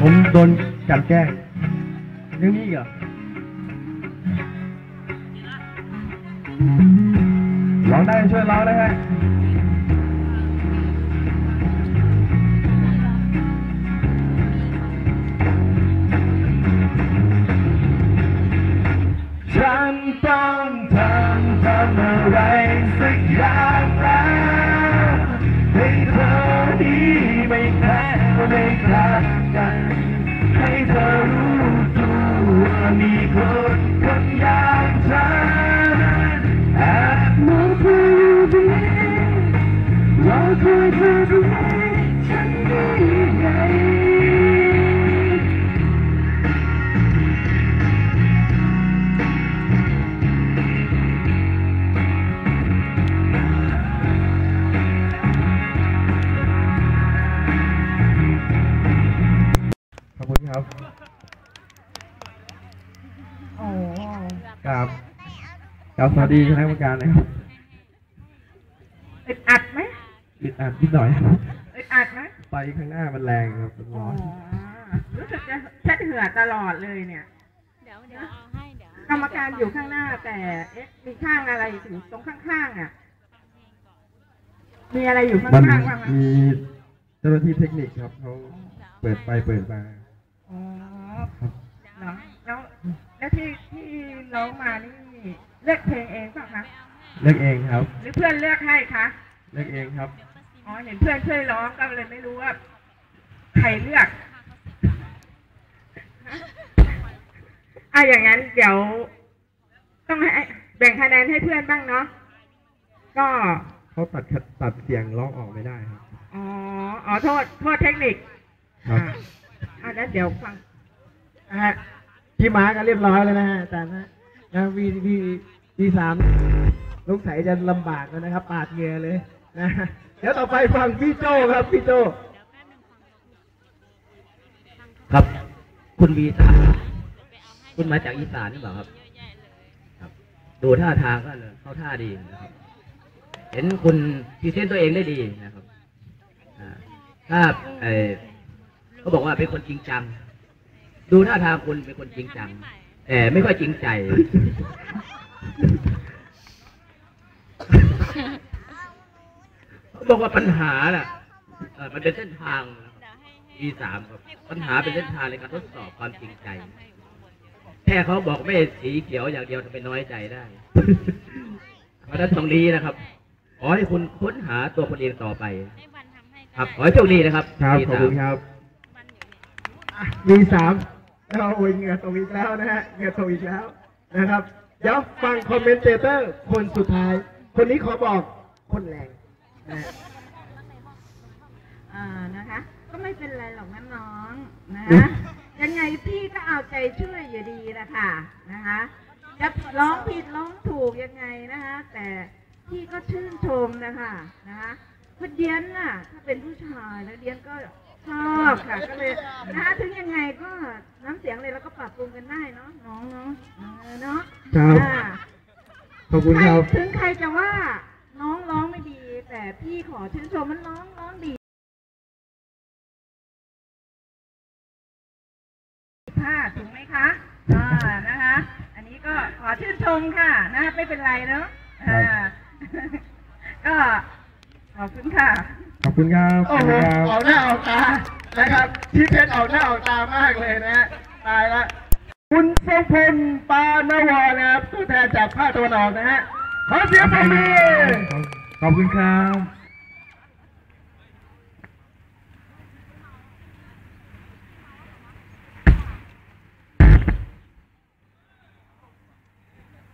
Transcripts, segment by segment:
ผมโดนกลันแกล้งยังมีอีกเหรอร้องได้ช่วยร้องนะฮะฉันต้องทำทำอะไรสักอย่างแล้วให้เธอนี้ไม่ แพ้ไม่คลากัน ให้เธอรู้ตัวมีคนคนอย่างฉัน คุณครับ โอ้ครับครับสวัสดีคณะกรรมการนะครับอึดอัดไหมปิดอัดนิดหน่อยอึดอัดไหมไฟข้างหน้ามันแรงครับมันอ๋ร้ออนรู้สึกจะเช็ดเหือตลอดเลยเนี่ย เดี๋ยวเดี๋ยวเอาให้เดี๋ยวกรรมการอยู่ข้างหน้าแต่เอ๊ะมีข้างอะไรอยู่ตรงข้างๆอะ มีอะไรอยู่ข้างมันๆบ้างไหมมีเจ้าหน้าที่เทคนิคครับเขาเปิดไฟเปิดมาอ๋อ ครับเหรอแล้วแล้วที่ที่ร้องมานี่เลือกเพลงเองเปล่ะคะเลือกเองครับ หรือเพื่อนเลือกให้คะเลือกเองครับอ๋อเห็นเพื่อนช่วยร้องก็เลยไม่รู้ว่าใครเลือกอะอย่างนั้นเดี๋ยว ต้องให้แบ่งคะแนนให้เพื่อนบ้างเนาะก็เขาตัดตัดเสียงร้องออกไม่ได้ครับอ๋ออ๋อโทษ โทษเทคนิค ครับอ่าอะแล้วเดี๋ยวฟัง นะฮะพี่มาร์กเรียบร้อยแล้วนะฮะอาจารย์นะนะวีวีวีสามลูกใสยจะลำบากแล้วนะครับ ปาดเหงื่อเลยนะเดี๋ยวต่อไปฟังพี่โจครับพี่โจครับ คุณวีสานคุณมาจากอีสานหรือเปล่าครับ ครับ ดูท่าทางก็เลยเข้าท่าดีนะครับ เห็นคุณพรีเซนตัวเองได้ดีนะครับถ้าเขาบอกว่าเป็นคนจริงจัง ดูท่าทางคุณเป็นคนจริงจัง แต่ไม่ค่อยจริงใจเขาบอกว่าปัญหาน่ะเอ่อมันเป็นเส้นทางนะครับ E สามครับ ปัญหาเป็นเส้นทางในการทดสอบความจริงใจ แค่เขาบอกไม่สีเขียวอย่างเดียวจะไปน้อยใจได้ เพราะฉะนั้นตรงนี้นะครับขอให้คุณค้นหาตัวคนเองต่อไปให้วันทำให้ก็ครับขอได้ให้โชคดีนะครับ ครับ E ขอบสาคุมณครับวันอยู่เนี่ยอะวีสาม เราโอ้ยเหงื่อตกอีกแล้วนะฮะเหงื่อตกอีกแล้วนะครับ เดี๋ยวฟังคอมเมนเตเตอร์คนสุดท้าย คนนี้ขอบอกคนแรงนะฮะอ่านะคะ ก็ไม่เป็นไรหรอกนะน้องนะคะยังไงพี่ก็เอาใจช่วยอยู่ดีนะคะนะคะจะร้องผิดร้องถูกยังไงนะคะแต่พี่ก็ชื่นชมนะคะนะคะเพราะเดียนน่ะ ถ้าเป็นผู้ชายแล้วเดียนก็ ชอบค่ะก็เลยนะคะถึงยังไงก็น้ำเสียงเลยแล้วก็ปรับปรุงกันได้เนาะน้องเนาะเออเนาะครับอ่าขอบคุณครับใถึงใครจะว่าน้องร้องไม่ดี แต่พี่ขอชื่นชมมันร้องร้องดีค่ะถูกไหมคะอ่านะคะ อันนี้ก็ขอชื่นชมค่ะนะไม่เป็นไรเนาะอ่า ก็ขอบคุณค่ะ ขอบคุณครับขโอ้อบโหคุณครับเอาหน้าเอาตานะครับพี่เพชรเอาหน้าเอาตามากเลยนะฮะตายละคุณทรงพลปานวรนะครับตัวแทนจากภาคตะวันออกนะฮะขอเสียงปรบมือ ขอบคุณครับ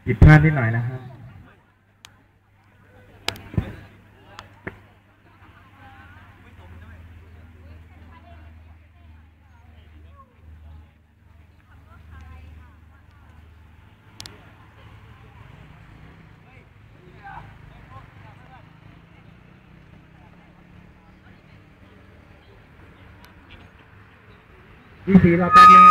ผิดพลาดนิดหน่อยนะครับ พี่สีราแป๊บนึง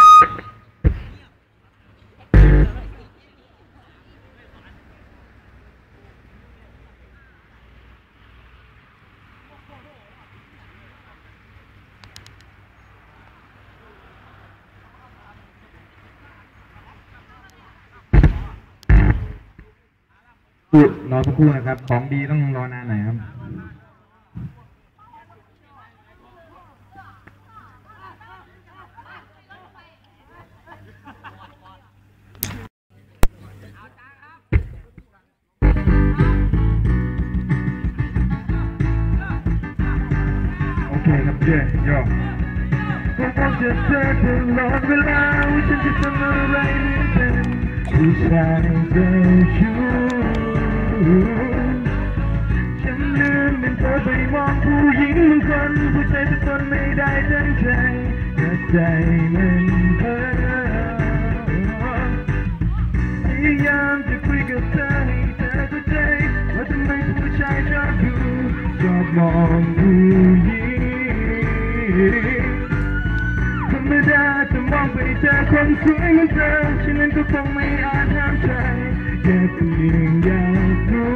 รอสักครู่นะครับ ของดีต้องรอนานหน่อยครับ ย่อผมองจะเจอตลอดเวลาว่าฉันจะทำอะไรไม่เป็นผู้ชายเจ้าชู้ฉันลืมเป็นเธอไปมองผู้หญิงบางคนผู้ชายทุกคนไม่ได้ตั้งใจแต่ใจมันเพ้อพยายามจะคุยกับเธอให้เธอเข้าใจว่าทำไมผู้ชายชอบดูชอบมองผู้หญิง เจอคนสวยเหมือนเธอฉันนั้นก็คงไม่อาจห้ามใจแค่เพียงอยากรู้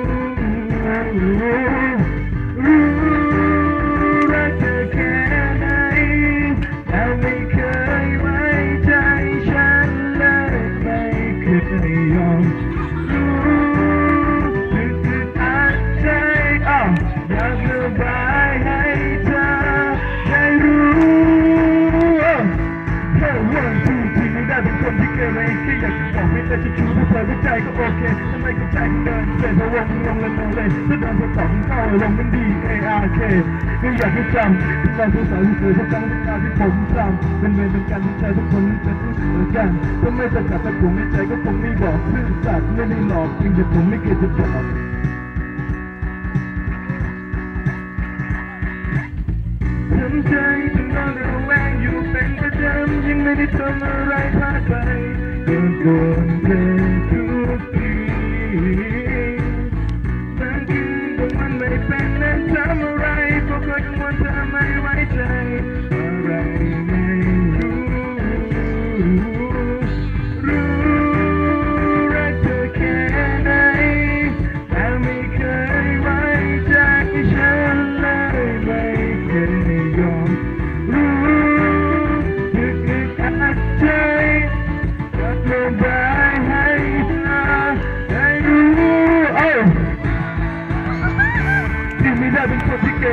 ถ้าเดินไปต่องเข้าลงมันดี ARK ก็อยากให้จำที่เราผู้สาวที่สวยทุกครั้งทุกคราวที่ผมจำเป็นเวรเป็นกันที่ใจทุกคนเป็นทุกเหมือนกันถ้าไม่ประกาศตะกุ่ในใจก็คงไม่บอกซื่อสัตย์ไม่ได้หลอกจริงแต่ผมไม่เคยจะบอกทำใจจนนอนระแวงอยู่เป็นประจำยังไม่ได้ทำอะไรพลาดไปก็โดนเธอทุกที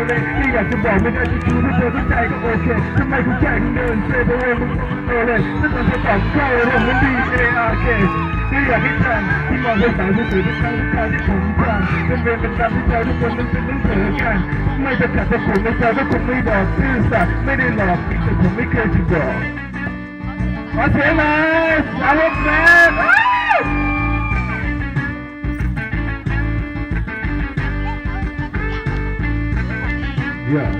เกเรที่อยากจะบอกไม่ได้จะชูถ้าเธอเข้าใจก็โอเคทำไมคุณใจคุณเดินเซเพราะว่ามึงโตเลยถ้าตอนเธอตอบเข้าเรื่องมันดี ARK ก็อยากให้จำที่มองเป็นสาวที่สวยทุกครั้งทุกคราวที่ผมจำเป็นเวรเป็นกรรมที่ใจทุกคนนั้นเป็นต้องเผลอกันไม่จะขัดตะขุนในใจก็คงไม่บอกซื่อสัตย์ไม่ได้หลอกแต่ผมไม่เคยจะบอกขอเสียงหน่อยสาวกแมน Yeah,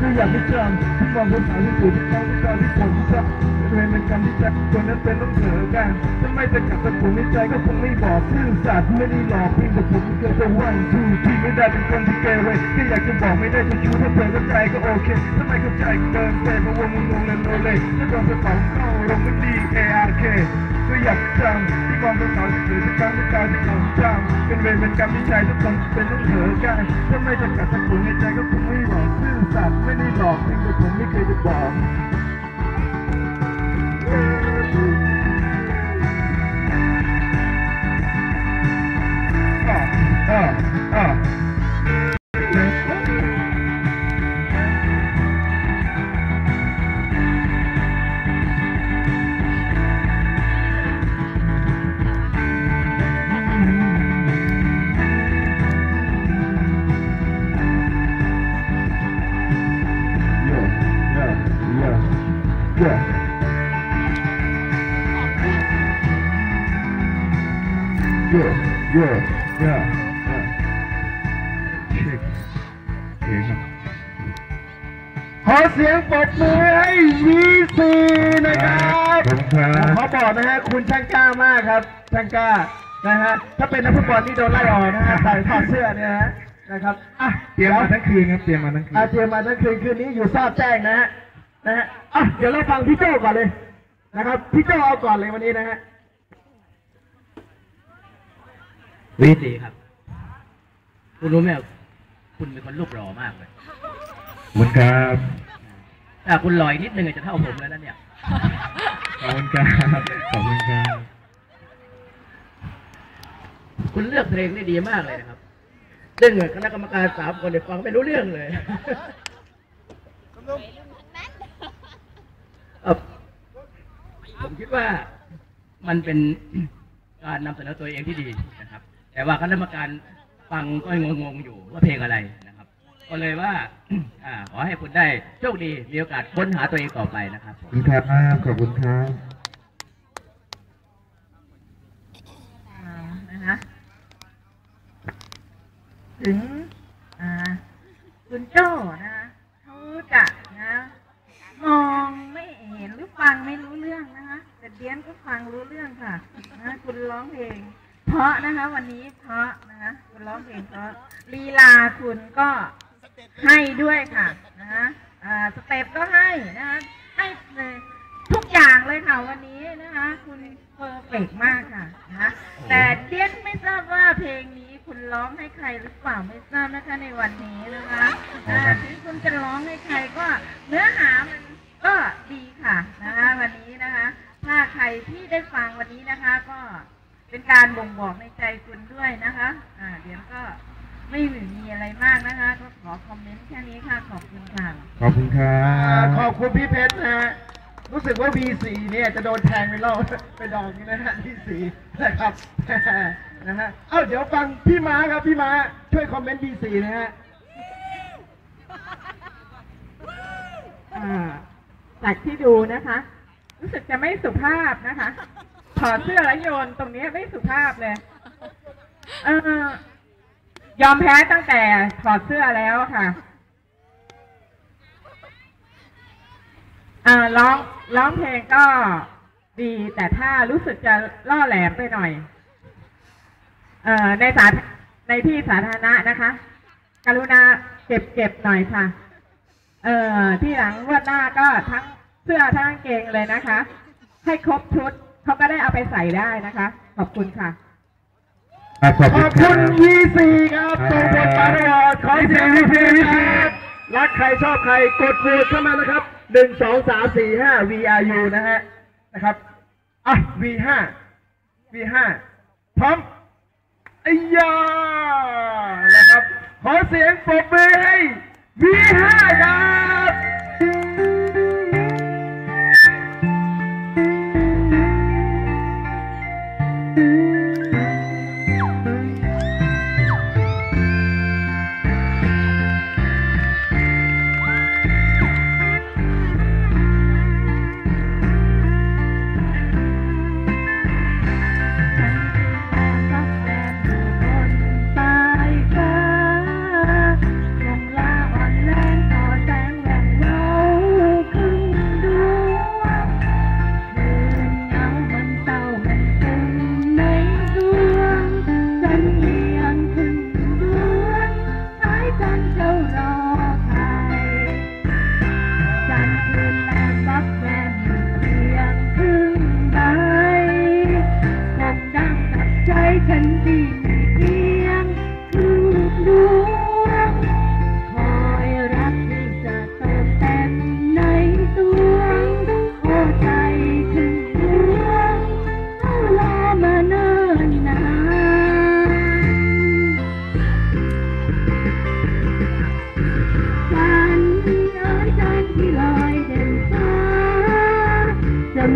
กระบายให้เธอได้รู้ที่เกเรแค่อยากจะบอกไม่ได้จะชูถ้าเธอเข้าใจก็โอเคถ้าไม่เข้าใจก็เดินแต่พวงมึงงงโลโลเลยถ้าโดนจะตอบมึงเข้าอารมณ์มันดี ARK ก็อยาที่มองคนสาวที่สั่งทุกคราวที่ผมจำเป็นเป็นกรรมที่ใจคนนั้นเป็นต้องเถอกันถ้าไม่จะกลับแต่ผมในใจก็คงไม่บอกซื่อสัตย์ไม่ได้หลอกเพียงแต่ผมเคยจะวันทูที่ไม่ได้เป็นคนที่เกเรแค่อยากจะบอกไม่ได้จะชูถ้าเธอเข้าใจก็โอเคถ้าไม่เข้าใจเดินแต่พวงมึงงงโลโลเลยถ้าโดนจะตอบเข้าอารมณ์มันดี ARK ก็อยากจำที่มองเป็นสาวที่สวยทุกครั้งทุกคราที่ผมจำเป็นเวรเป็นกรรมที่ใจทุกคนเป็นต้องเถอกันถ้าไม่จะกัดตะกุนในใจก็คงไม่บอกซื่อสัตย์ไม่ได้หลอ Yeah, yeah. เยอะเยอะเช็คโอเคครับขอเสียงปรบมือให้ V4 นะครับขอบคุณครับ ขอบอกนะฮะคุณช่างกล้ามากครับ ช่างกล้า นะฮะ ถ้าเป็นนักฟุตบอลนี่โดนไล่ออกนะฮะใส่ถอดเสื้อเนี่ยนะฮะนะครับ อะเตรียมมาทั้งคืนครับ เตรียมมาทั้งคืนอาเตรียมมาทั้งคืนคืนนี้อยู่ทราบแจ้งนะฮะ นะฮะ อะเดี๋ยวเราฟังพี่โจ้ก่อนเลยนะครับ พี่โจ้เอาก่อนเลยวันนี้นะฮะ วีสีครับ คุณรู้ไหมว่าคุณเป็นคนรูปหล่อมากเลย ขอบคุณครับถ้าคุณลอยนิดนึงจะเท่าผมแล้วนะเนี่ย ขอบคุณครับขอบคุณครับคุณเลือกเพลงได้ดีมากเลยนะครับซึ่งคณะกรรมการสามคนเนี่ยฟังไม่รู้เรื่องเลยเอ่อผมคิดว่ามันเป็นการนำเสนอตัวเองที่ดีนะครับ แต่ว่าคณะกรรมการฟังก็งงๆอยู่ว่าเพลงอะไรนะครับ ก็เลยว่าอ่าขอให้คุณได้โชคดีมีโอกาสค้นหาตัวเองต่อไปนะครับขอบคุณครับขอบคุณครับอ่านะคะถึงอ่าคุณโจ้นะคะเขาจะนะมองไม่เห็นหรือฟังไม่รู้เรื่องนะคะแต่เดียนก็ฟังรู้เรื่องค่ะนะคุณร้องเพลง เพราะนะคะ วันนี้เพราะนะคะคุณร้องเพลงเพราะลีลาคุณก็ให้ด้วยค่ะนะคะอ่าสเต็ปก็ให้นะคะให้เลยทุกอย่างเลยค่ะวันนี้นะคะ คุณเพอร์เฟกมากค่ะนะคะแต่เดียนไม่ทราบว่าเพลงนี้คุณร้องให้ใครหรือเปล่าไม่ทราบนะคะในวันนี้นะคะอ่าถึงคุณจะร้องให้ใครก็เนื้อหามันก็ดีค่ะนะคะ วันนี้นะคะ ถ้าใครที่ได้ฟังวันนี้นะคะก็ เป็นการบ่งบอกในใจคุณด้วยนะคะ อ่า เดี๋ยวก็ไม่มีอะไรมากนะคะก็ขอคอมเมนต์แค่นี้ค่ะ ขอบคุณค่ะ ขอบคุณครัอ่าบขอบคุณพี่เพชรนะฮะรู้สึกว่า V4 เนี่ยจะโดนแทงไปรอบไปดอกนี้นะฮะ V4 นะครับ นะฮะ เอ้าเดี๋ยวฟังพี่ม้าครับพี่ม้าช่วยคอมเมนต์ V4 นะฮะ อ่าจากที่ดูนะคะ รู้สึกจะไม่สุภาพนะคะ ถอดเสื้อแล้วโยนตรงนี้ไม่สุภาพเลยเออยอมแพ้ตั้งแต่ถอดเสื้อแล้วค่ะอ่าร้องร้องเพลงก็ดีแต่ถ้ารู้สึกจะล่อแหลมไปหน่อย เอ่อในสาในที่สาธารณะนะคะ กรุณาเก็บเก็บหน่อยค่ะ เอ่อที่หลังงวดหน้าก็ทั้งเสื้อทั้งกางเกงเลยนะคะ ให้ครบชุด เขาก็ได้เอาไปใส่ได้นะคะ ขอบคุณค่ะครับขอบขคุณอบคคุรัณบ V4 ครับตรงบทมาตลอดขอเสียง V4 ครับรักใครชอบใครกดโหวตเข้ามานะครับหนึ่งสองสามสี่ห้า VRU นะฮะนะครับอะ V5 V5 พร้อมไอ้ยานะครับ ขอเสียงปรบมือให้ V5 ครับ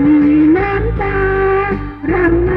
มีน้ำตารำ